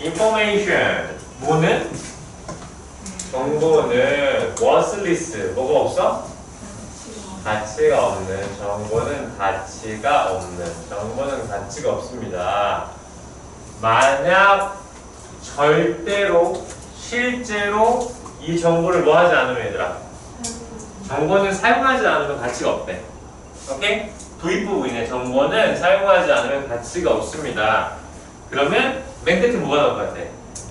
information 뭐는 정보는 worthless 뭐가 없어? 가치가 없는 정보는 가치가 없는 정보는 가치가 없습니다. 만약 절대로 실제로 이 정보를 뭐 하지 않으면 얘들아 정보는 사용하지 않으면 가치가 없대. 오케이? 도입 부분이네. 정보는 사용하지 않으면 가치가 없습니다. 그러면 맨 끝에 뭐가 나올 것 같아?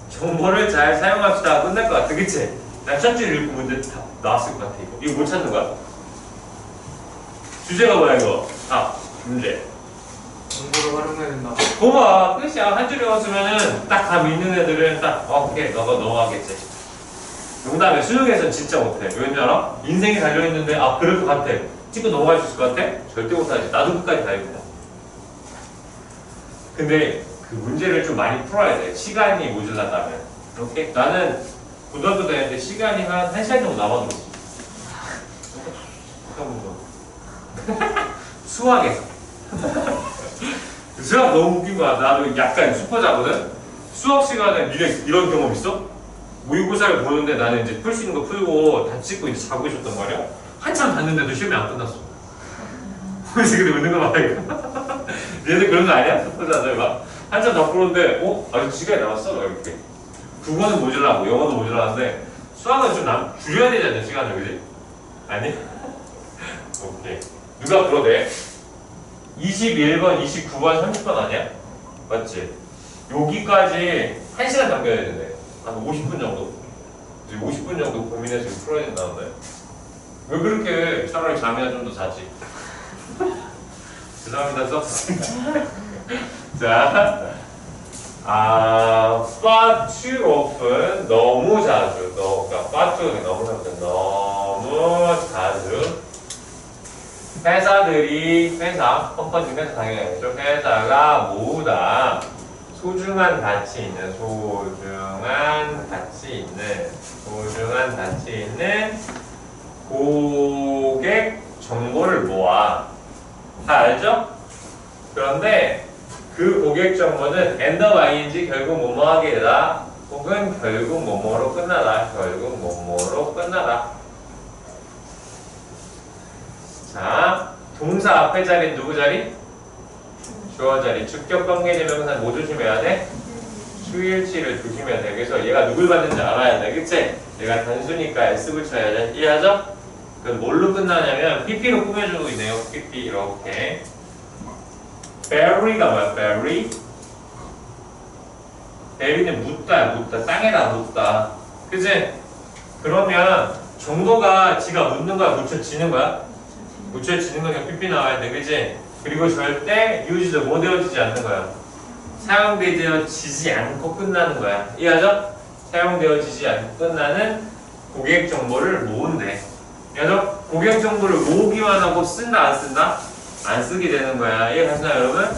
정보를 잘 사용합시다. 끝날 것 같아. 그치? 난첫줄 읽고 문제 다 나왔을 것 같아. 이거. 이거 못 찾는 거야? 주제가 뭐야 이거? 아 문제. 정보를 활용해야 된다. 고마 끝이야 한줄 외웠으면은 딱 다 믿는 애들은 딱 어, 오케이 너가 넘어가겠지 농담에 수능에서는 진짜 못해 왜왠지 알아? 인생이 달려있는데 아 그럴 것 같아 찍고 넘어갈 수 있을 것 같아? 절대 못하지 나도 끝까지 다 읽고 근데 그 문제를 좀 많이 풀어야 돼 시간이 모자란다면 오케이? 나는 고등학교 다닐 때 시간이 한 1시간 정도 남아들었어 수학에서 수학 너무 웃긴 거야. 나도 약간 슈퍼자거든. 수학 시간에 니네 이런 경험 있어? 모의고사를 보는데 나는 이제 풀 수 있는 거 풀고 다 찍고 이제 자고 있었단 말이야. 한참 봤는데도 시험이 안 끝났어. 그래서 근데 웃는 거 봐, 이거. 얘들 그런 거 아니야? 슈퍼자들 막. 한참 더 풀었는데, 어? 아직 시간이 남았어? 막 이렇게. 국어는 모자라고, 영어도 모자라는데, 수학은 좀 남, 줄여야 되지 않냐, 시간을, 그지? 아니? 오케이. 누가 풀어대? 21번, 29번, 30번 아니야? 맞지? 여기까지 1시간 남겨야 되는데 한 50분 정도? 이제 50분 정도 고민해서 풀어야 된다는데 왜 그렇게 차라리 잠이나 좀 더 자지? 죄송합니다 썼습니다 자 아, far often 너무 자주 너, 그러니까 far 너무 자주 너무 자주. 회사들이 회사 컴퍼니 회사 당연히 아니죠. 회사가 모두 다 소중한 가치 있는 소중한 가치 있는 소중한 가치 있는 고객 정보를 모아. 다 알죠? 그런데 그 고객 정보는 end of ing 결국 뭐뭐 하게 되다 혹은 결국 뭐뭐로 끝나다 결국 뭐뭐로 끝나다 자, 동사 앞에 자리는 누구 자리? 주어 자리. 주격 관계대명사 뭐 조심해야 돼? 수일치를 조심해야 돼. 그래서 얘가 누굴 받는지 알아야 돼. 그치? 얘가 단수니까 S 붙여야 돼. 이해하죠? 그럼 뭘로 끝나냐면 PP로 꾸며주고 있네요. PP 이렇게. Bury가 뭐야? bury? bury는 묻다, 묻다. 땅에다 묻다. 그치? 그러면 정보가 지가 묻는 거야? 묻혀지는 거야? 묻혀지는 거니까 삐삐 나와야 돼, 그지? 그리고 절대 유지도 못 되어지지 않는 거야. 사용되어지지 않고 끝나는 거야. 이해하죠? 사용되어지지 않고 끝나는 고객 정보를 모은대. 이해하죠? 고객 정보를 모으기만 하고 쓴다, 안 쓴다? 안 쓰게 되는 거야. 이해가시나요, 여러분?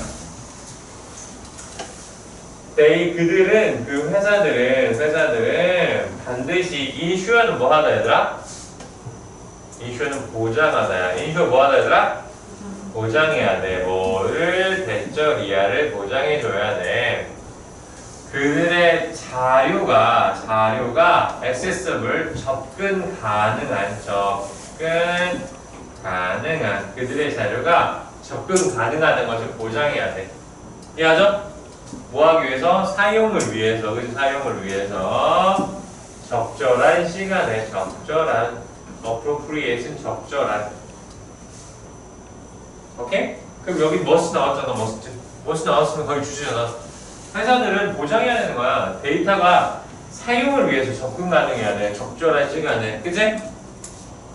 they, 그들은, 그 회사들은, 회사들은 반드시 인슈어는 뭐 하다, 얘들아? 인슈어는 보장하다야. 인슈어 뭐 하다 얘들아? 보장해야 돼. 뭐를 대적 이하를 보장해줘야 돼. 그들의 자료가 자료가 accessible 접근 가능한 접근 가능한 그들의 자료가 접근 가능하다는 것을 보장해야 돼. 이해하죠? 뭐 하기 위해서? 사용을 위해서, 그지? 사용을 위해서 적절한 시간에 적절한 appropriate은 적절한 오케이? 그럼 여기 must 나왔잖아 must must 나왔으면 거의 주제잖아 회사들은 보장해야 되는 거야 데이터가 사용을 위해서 접근 가능해야 돼 적절한 시간에 그치?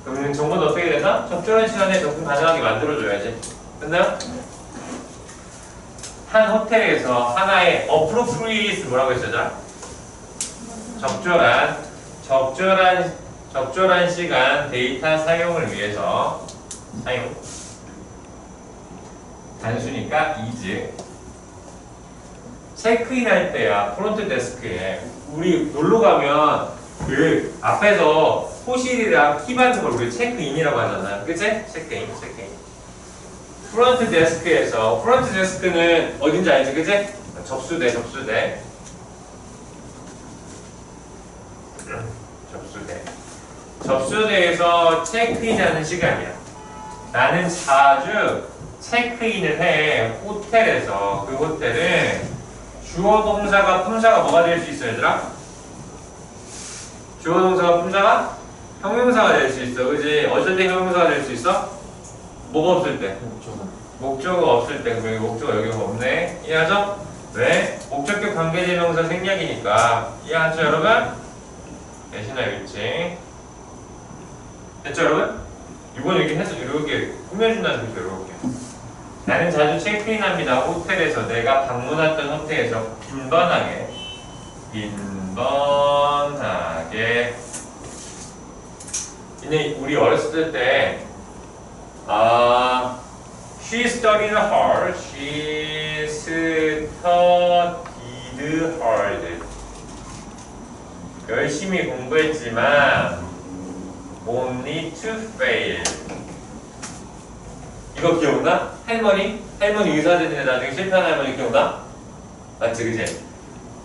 그러면 정보는 어떻게 되나? 적절한 시간에 접근 가능하게 만들어줘야지 됐나요? 한 호텔에서 하나의 appropriate 뭐라고 했었죠? 적절한 적절한 적절한 시간 데이터 사용을 위해서 사용 단수니까 is 체크인 할 때야 프론트 데스크에 우리 놀러 가면 그 앞에서 호실이랑 키반트을 우리 체크인이라고 하잖아. 그치? 체크인, 체크인. 프론트 데스크에서, 프론트 데스크는 어딘지 알지? 그치? 접수대, 접수대. 접수대. 접수대에서 체크인하는 시간이야. 나는 자주 체크인을 해. 호텔에서. 그 호텔은 주어 동사가 품사가 뭐가 될 수 있어, 얘들아? 주어 동사가 품사가 형용사가 될 수 있어. 그지? 어쩔 때 형용사가 될 수 있어? 뭐가 없을 때? 목적어가 없을 때 그럼 여기 목적어 여기 없네 이해하죠? 왜? 목적격 관계대명사 생략이니까 이해하죠 여러분? 대신 알겠지? 됐죠 여러분? 이번 얘기 해서 이렇게 꾸며준다는 뜻이에요 이렇게 나는 자주 체크인합니다 호텔에서 내가 방문했던 호텔에서 빈번하게 빈번하게 근데 우리 어렸을 때 아, she studied hard. She studied hard. 열심히 공부했지만 only to fail. 이거 기억나? 할머니? 할머니 의사 되는데 나중에 실패한 할머니 기억나? 맞지, 그지?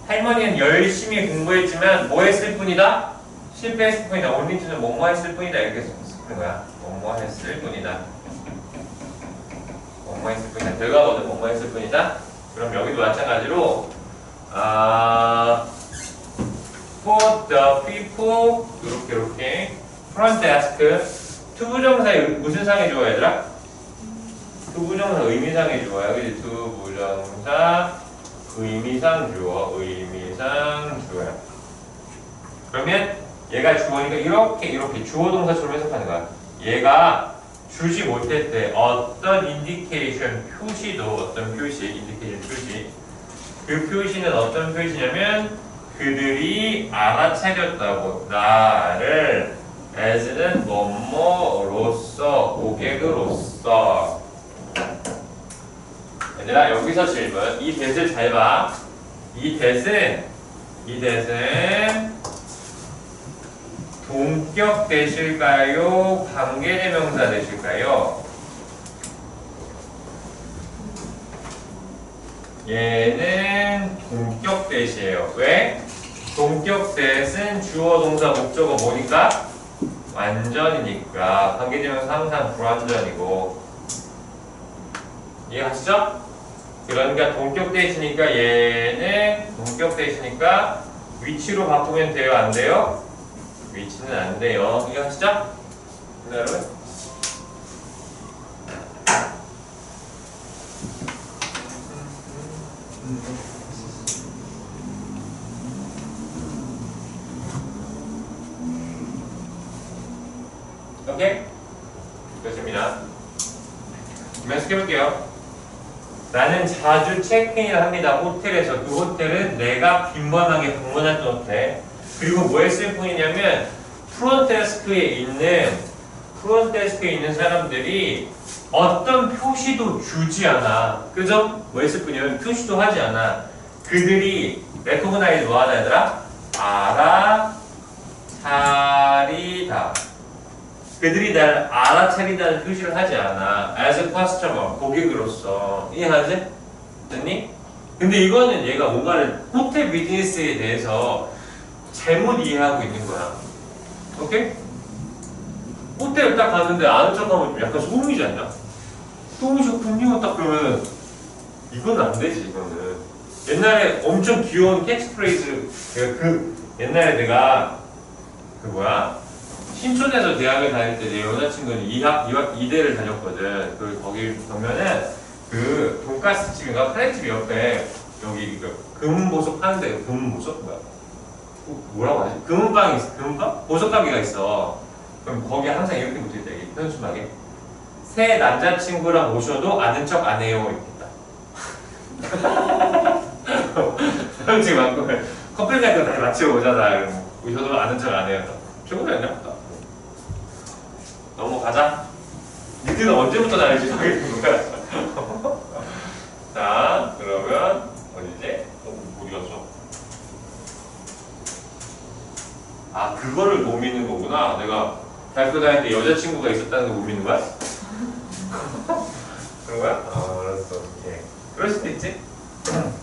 할머니는 열심히 공부했지만 뭐 했을 뿐이다? 실패 했을 뿐이다. only to는 뭐뭐 했을 뿐이다. 이렇게 쓰는 거야. 뭐뭐 했을 뿐이다. 뭐뭐 했을 뿐이다. 결과거든 뭐뭐 했을 뿐이다. 그럼 여기도 마찬가지로 아 put the people 이렇게 이렇게 front desk 투부정사의 무슨 상이 좋아 얘들아? 투부정사 의미상이 좋아요. 그지? 투부정사 의미상 주어 의미상 주어요. 그러면 얘가 주어니까 이렇게 이렇게 주어 동사처럼 해석하는 거야. 얘가 주지 못했대. 어떤 인디케이션 표시도 어떤 표시, 인디케이션 표시. 그 표시는 어떤 표시냐면 그들이 알아차렸다고 나를 as는 뭐뭐로서 고객으로서 얘들아 여기서 질문 이 대을 잘 봐. 이 대은 동격 되실까요? 관계대명사 되실까요? 얘는 동격 대시예요. 왜? 동격 대은 주어 동사 목적어 뭐니까? 완전이니까 관계대명사 항상 불완전이고 이해하시죠? 그러니까 동격 대시니까 얘는 동격 대시니까 위치로 바꾸면 돼요? 안 돼요? 위치는 안 돼요. 이해하시죠? 네, 여러분? 오케이? 좋습니다. 연습해볼게요. 나는 자주 체크인을 합니다. 호텔에서. 그 호텔은 내가 빈번하게 방문했던 호텔. 그리고 뭐 했을 뿐이냐면 프론데스크에 있는 프론데스크에 있는 사람들이 어떤 표시도 주지 않아. 그죠? 뭐 했을 뿐이냐면 표시도 하지 않아. 그들이 레코그나이즈 뭐 하나 얘들아? 알아차리다. 그들이 날 알아차린다는 표시를 하지 않아. as a customer, 고객으로서. 이해하지? 됐니? 근데 이거는 얘가 뭔가를 호텔 비즈니스에 대해서 잘못 이해하고 있는 거야. 오케이? 호텔 딱 갔는데 아는 척하면 좀 약간 소름이지 않냐? 소름이셨군요. 딱 그러면 이건 안 되지, 이거는. 옛날에 엄청 귀여운 캐치프레이즈, 그, 그 옛날에 내가 그 뭐야? 신촌에서 대학을 다닐 때 내 여자친구는 이학, 이학, 이대를 다녔거든. 그, 거기 보면은 그 돈가스 집인가 카레집 옆에 여기 그 금보석 파는 데 금보석 뭐야? 그 뭐라고 하지? 금은방이 있어. 금은방? 보석가게가 있어. 그럼 거기 항상 이렇게 붙어있다. 현수막에. 새 남자친구랑 오셔도 아는 척 안 해요. 이렇게 솔직히 맞고 커플 갈거 다 마치고 오잖아. 오셔도 아는 척 안 해요. 최고지 않냐? 넘어가자. 니들은 언제부터 거야? 자, 그러면 어디지? 어, 어디 갔어? 아, 그거를 못 믿는 거구나. 내가 대학교 다닐 때 여자친구가 있었다는 거못 믿는 거야? 그런 거야? 아, 알았어. 오케이. 그럴 수도 있지.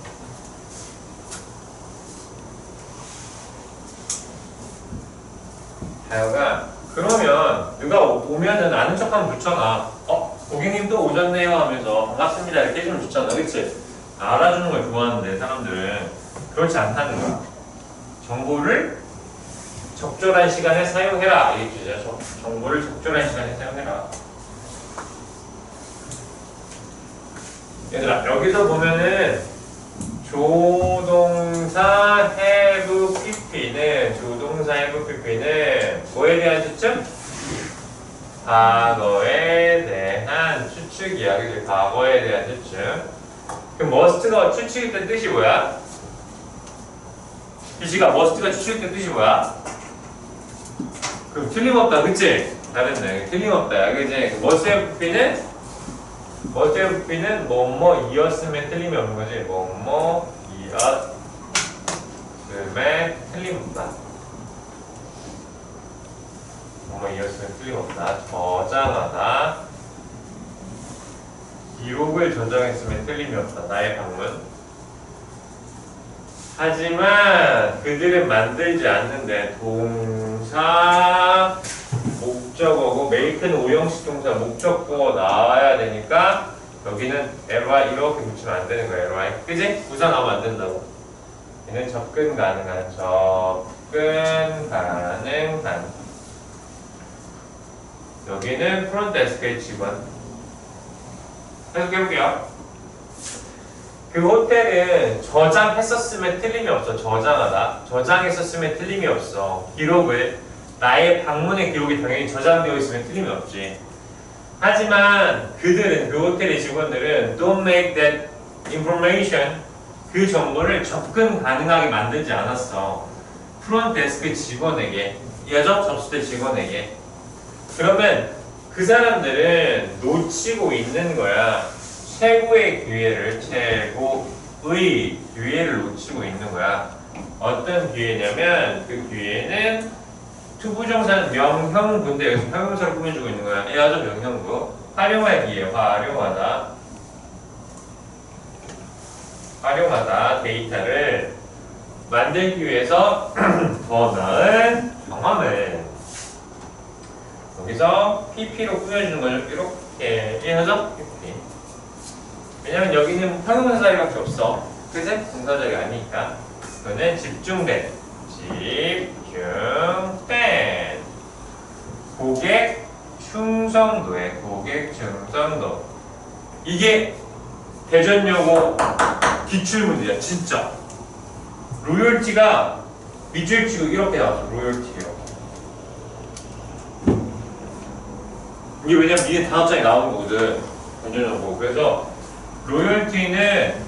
다효가 그러면 누가 오- 오면은 아는 척하면 좋잖아. 어 고객님 또 오셨네요 하면서 반갑습니다 이렇게 해주면 좋잖아, 그렇지? 알아주는 걸 좋아하는데 사람들은 그렇지 않다는 거야. 정보를 적절한 시간에 사용해라 이 주제야. 정- 정보를 적절한 시간에 사용해라. 얘들아 여기서 보면은 조동사 have pp는 조동사 have pp는 뭐에 대한 추측? 과거에 대한 추측이야. 그지? 과거에 대한 추측. 그럼 must가 추측일 때 뜻이 뭐야? 희시가 must가 추측일 때 뜻이 뭐야? 그럼 틀림없다. 그치? 잘했네. 틀림없다. 그지? have pp는 must have pp는 뭐뭐 이었으면 틀림이 없는 거지. 뭐뭐 이었음에 틀림없다. 뭐뭐 이었으면 틀림없다. 저장하다. 기록을 저장했으면 틀림이 없다. 나의 방문. 하지만 그들은 만들지 않는데 동사 목적어고 make는 오형식 동사 목적어 나와야 되니까 여기는 ly 이렇게 붙이면 안 되는 거야 ly. 그지? 나오면 안 된다고. 얘는 접근 가능한 접근 가능한. 여기는 프론트 SK 직원 해석해볼게요 그 호텔은 저장했었으면 틀림이 없어. 저장하다. 저장했었으면 틀림이 없어. 기록을 나의 방문의 기록이 당연히 저장되어 있으면 틀림이 없지. 하지만 그들은 그 호텔의 직원들은 don't make that information. 그 정보를 접근 가능하게 만들지 않았어. 프론트 데스크 직원에게 여자 접수대 직원에게. 그러면 그 사람들은 놓치고 있는 거야 최고의 기회를 최고의 기회를 놓치고 있는 거야. 어떤 기회냐면 그 기회는 투부정사는 명형구인데 여기서 형용사를 꾸며주고 있는 거야. 에어저 명형구 활용할 기회 활용하다. 활용하다 데이터를 만들기 위해서 더 나은 경험을. 여기서 PP로 꾸며주는 거죠. 이렇게. 이해하죠? PP 왜냐면 여기는 형용사 자리밖에 없어. 그지? 동사자리 아니니까. 그거는 집중된 집중된 고객 충성도에 고객 충성도. 이게 대전여고 기출문제야 진짜. 로열티가 밑줄 치고 이렇게 나왔어 로열티. 이렇게 이게 왜냐면 이게 다음장에 나오는 거거든 대전여고. 그래서 로열티는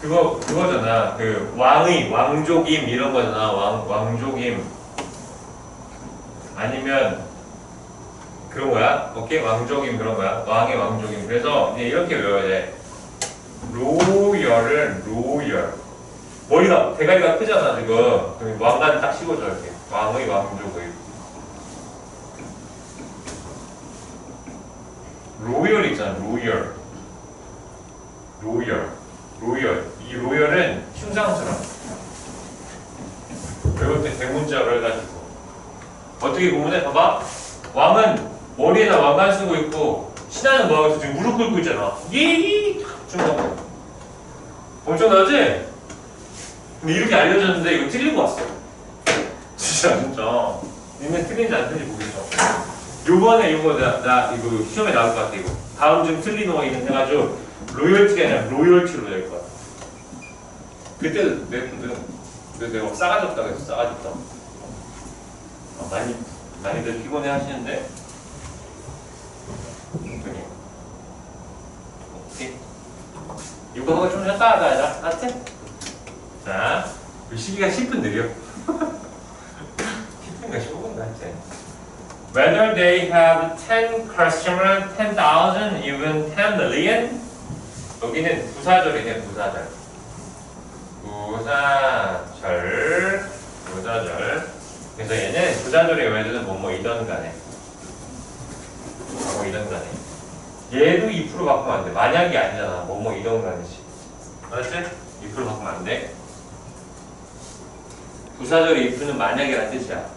그거 그거잖아. 그 왕의 왕족임 이런 거잖아. 왕 왕족임. 아니면 그런 거야? 오케이? 왕족임 그런 거야? 왕의 왕족임. 그래서 이렇게 외워야 돼. 로열은 로열. 머리가 대가리가 크잖아 지금. 왕관을 딱 씌워줘 이렇게. 왕의 왕족의 로열 있잖아 로열 로열 로열. 이 로열은 충성스러운 외울 때 대문자로 해가지고. 어떻게 구분해? 봐봐. 왕은 머리에다 왕관 쓰고 있고 신하는 뭐하고 지금 무릎 꿇고 있잖아. 예이 충성 엄청나지? 근데 이렇게 알려줬는데 이거 거 왔어. 진짜 진짜 니네 틀린지 안 틀린지 모르겠어. 요번에 이거 나, 나 이거 시험에 나올 것 같아 이거. 다음 중 틀린 거 이런 해가지고 로열티가 아니라 로열티로 될 거야. 그때도 내, 내, 내, 내가 싸가졌다 그랬어 싸가졌다. 아, 많이 많이들 피곤해 하시는데? 오케이. 이거 하고 좀 하자 얘들아. 알았지? 자, 이 시기가 10분 느려. 10분인가 15분인가 했지 Whether they have 10 customers, 10,000, even 10 million 여기는 부사절이네 부사절. 부사절 부사절. 그래서 얘는 부사절의 외에는 뭐뭐 이던 간에. 뭐뭐 이던 간에. 얘도 2% 바꾸면 안돼. 만약이 아니잖아. 뭐뭐 이던 간이지. 알았지? 2% 바꾸면 안돼. 부사절의 if는 만약이라는 뜻이야.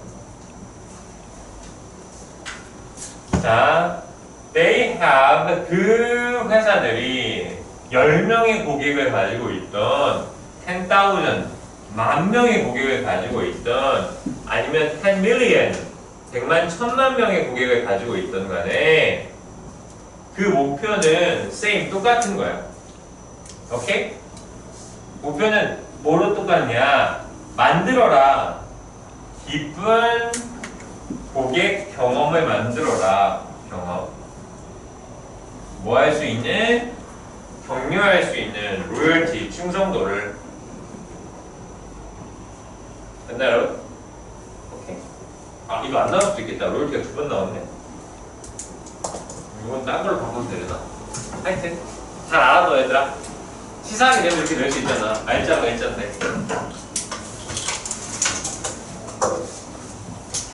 자, they have 그 회사들이 10명의 고객을 가지고 있던 10,000 만 명의 고객을 가지고 있던 아니면 10 million 100만 천만 명의 고객을 가지고 있던 간에 그 목표는 same 똑같은 거야. 오케이? 목표는 뭐로 똑같냐? 만들어라. 기쁜 고객 경험을 만들어라. 경험. 뭐 할 수 있는? 격려할 수 있는 로열티, 충성도를. 됐나요? 오케이. 아, 이거 안 나올 수도 있겠다. 로열티가 두 번 나왔네. 이건 딴 걸로 바꿔도 되려나? 하여튼, 잘 알아둬, 얘들아. 치사하게 되면 이렇게 낼수 있잖아. 알자가 있잖아.